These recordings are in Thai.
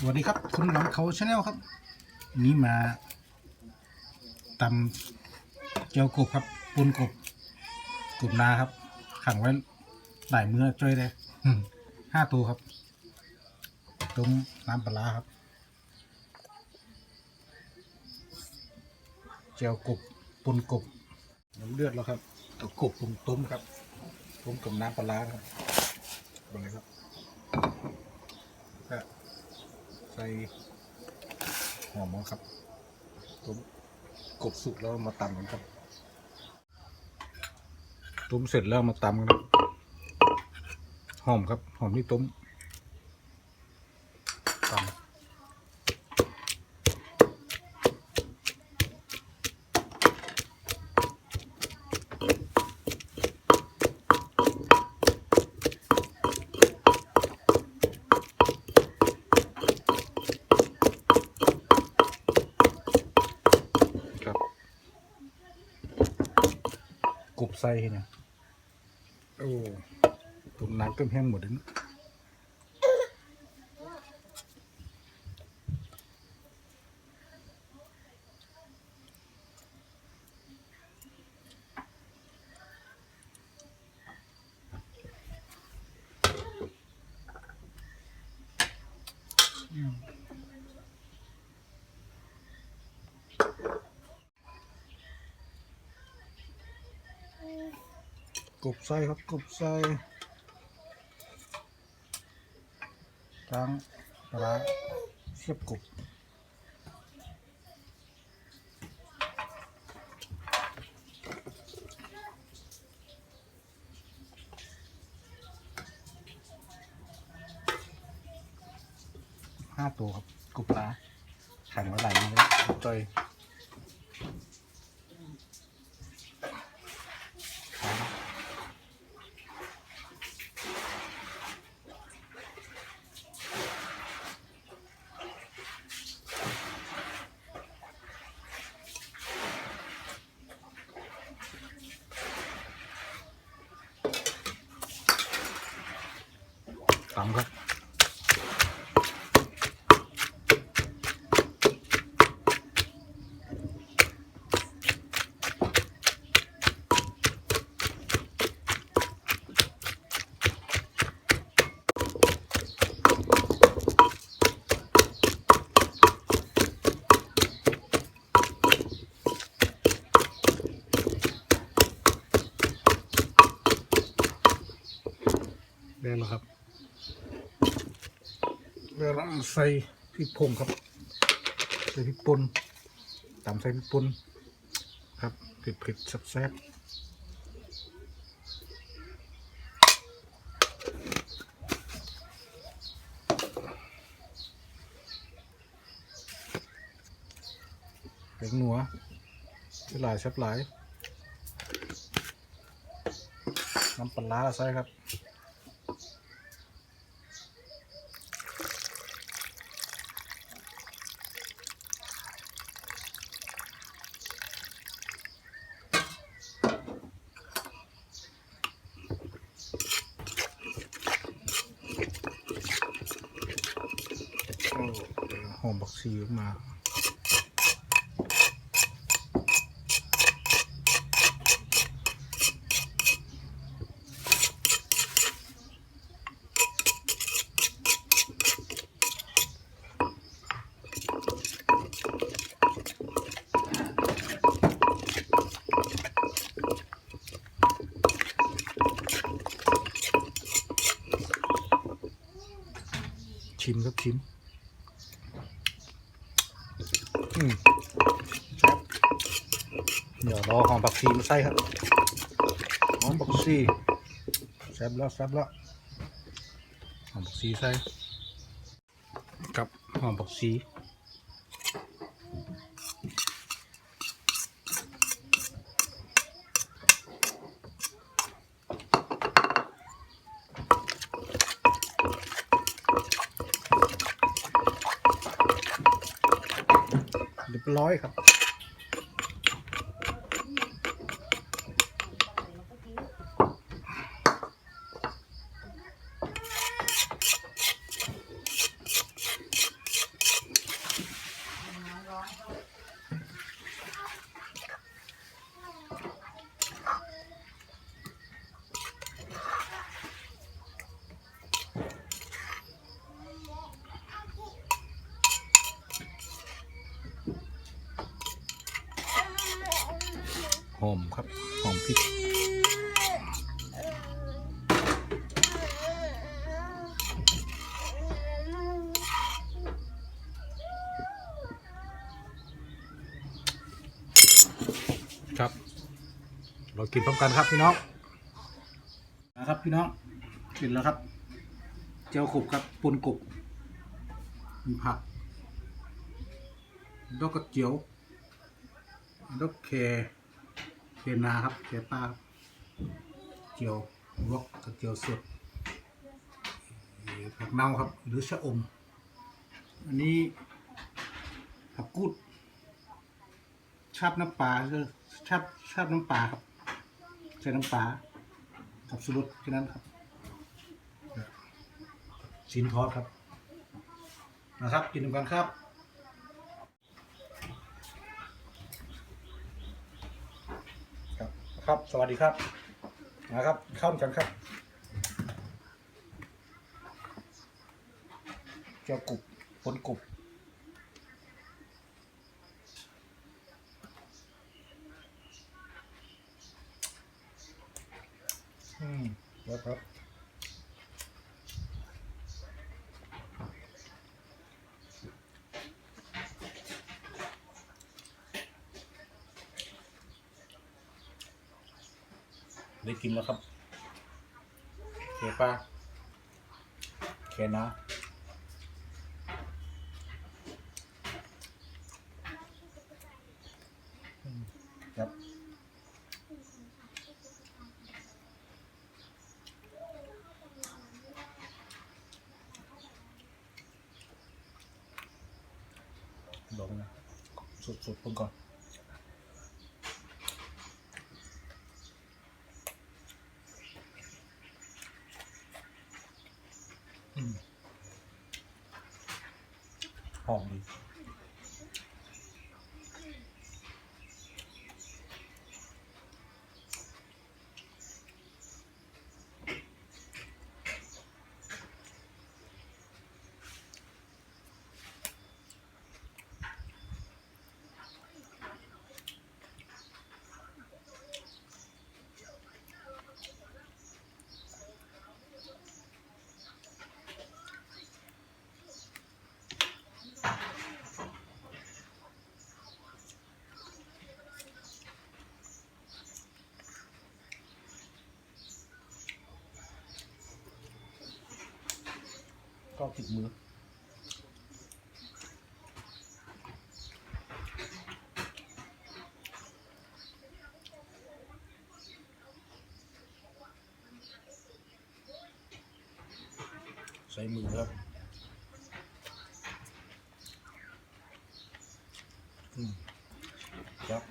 สวัสดีครับคุณหลังเขาชาแนลครับ นี้มาตำเจียวกบครับปุนกบกบนาครับ ขังไว้หลายมื้อจ้อยเลยห้าตัวครับต้มน้ำปลาครับเจียวกบปุนกบน้ำเลือดแล้วครับตัวกบปรุงต้มครับต้มกับน้ำปลาครับลงเลยครับก็ ใส่หอมครับต้มกบสุกแล้วมาตำกันครับต้มเสร็จแล้วมาตำกันครับหอมครับหอมที่ต้มตำ กบไส้เนี่ยโอ้ตุ่มน้ำเต็มแห้งหมดเลยนะ กบไส้ครับกบไส้ทั้งปลาเสียบกบห้าตัวครับกบปลาขังไว้หลายมื้แล้วจอย ตำครับได้แล้วครับ เวลาใส่พริกพงครับใส่พริกป่นตามใส่พริกป่นครับเผ็ดเผ็ดแซ่บๆแป้งหนัวหลายแซ่บหลายน้ำปลาร้าใส่ครับ โอ้หอมบักซีออกมา ชิมครับชิมอืมครับเดี๋ยวรอหอมบักซีมาใส่ครับหอมบักซีแซ่บแล้วแซ่บแล้วหอมบักซีใส่กับหอมบักซี ร้อยครับ หอมครับหอมพริกครับ เรากินพร้อมกันครับพี่น้องนะครับพี่น้องกินแล้วครับ เจียวขบครับปนกบมีผักดอกกระเจียวดอกแคเคนาครับแคปลาเจียวลวกกระเจียวสดผักเน่าครับ หรือชะอม อันนี้ผักกูดชาบน้ำปลาคือชาบชาบน้ำปลาครับใส่น้ำปลากับสุรสแค่นั้นครับชิ้นทอดครับนะครับกินกันครับ ครับ สวัสดีครับนะครับเข้ากันครับเจ้ากุบผลกุบ อืมแล้วครับ ได้กินแล้วครับเคปลาเคนะอืมครับลองนะสุดๆผมก่อน ก็ติดมือใช้มือครับ อืมครับ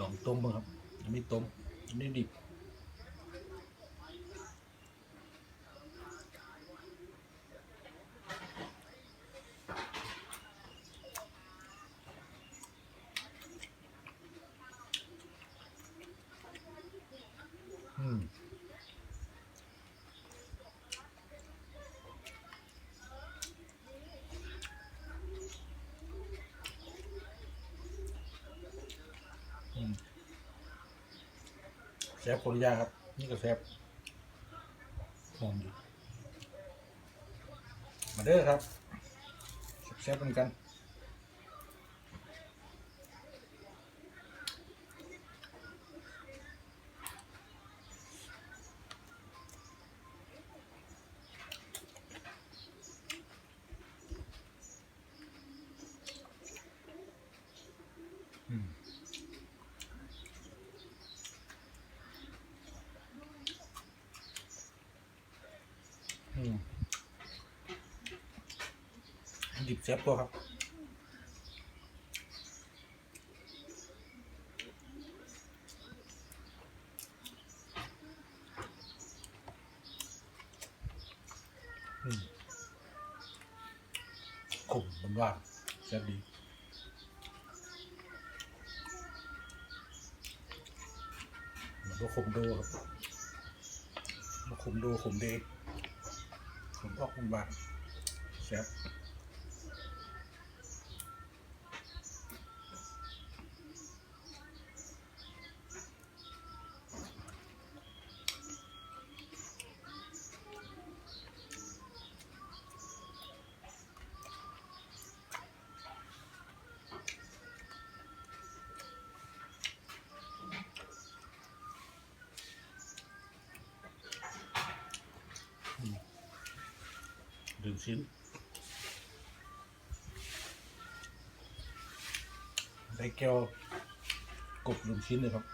ลอง ต้มบ้างครับอันนี้ต้มอันนี้ดิบ อืม อืมแซฟโคริยาครับ นี่ก็แซบหอมอยู่มาเด้อครับแซฟๆเหมือนกัน ดิบแซ่บกว่าครับขมมันหวานแซ่บดีมันก็ขมดูครับขุมดูขุมดีขุมออกมันหวานแซ่บ ถึงชิ้นได้แก้วกบหนึ่งชิ้นเลยครับ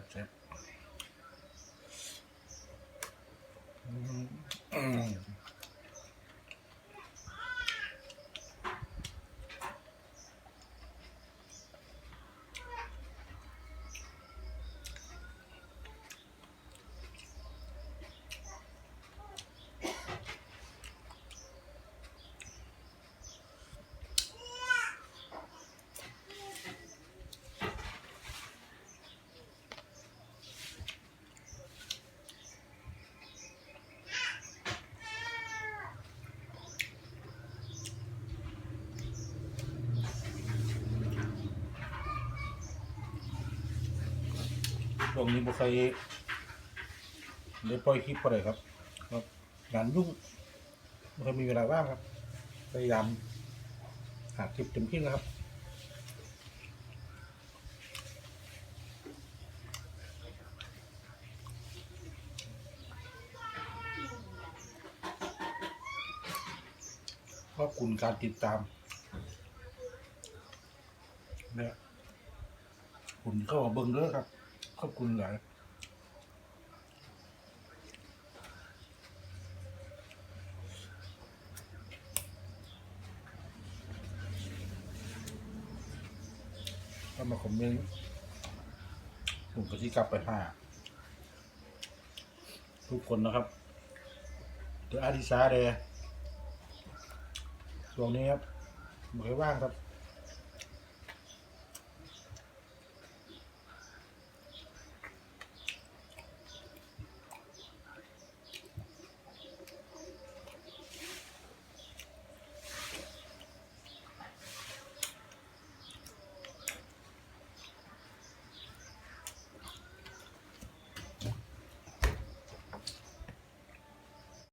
แซ่บแซ่บอืมอืม ช่วงนี้บุคยได้ปล่อยคลิปไปเลยครับครับงานยุ่งไม่ค่อยมีเวลาว่างครับ พยายามหาคลิปเต็มที่นะครับขอบคุณการติดตามเนี่ยคุณเข้ามาเบิ้งเด้อครับ ขอบคุณหลายก็มาคอมเมนต์ผมก็ที่กลับไปหาทุกคนนะครับเดี๋ยวอาทิซาเดย์ช่วงนี้ครับไม่ค่อยว่างครับ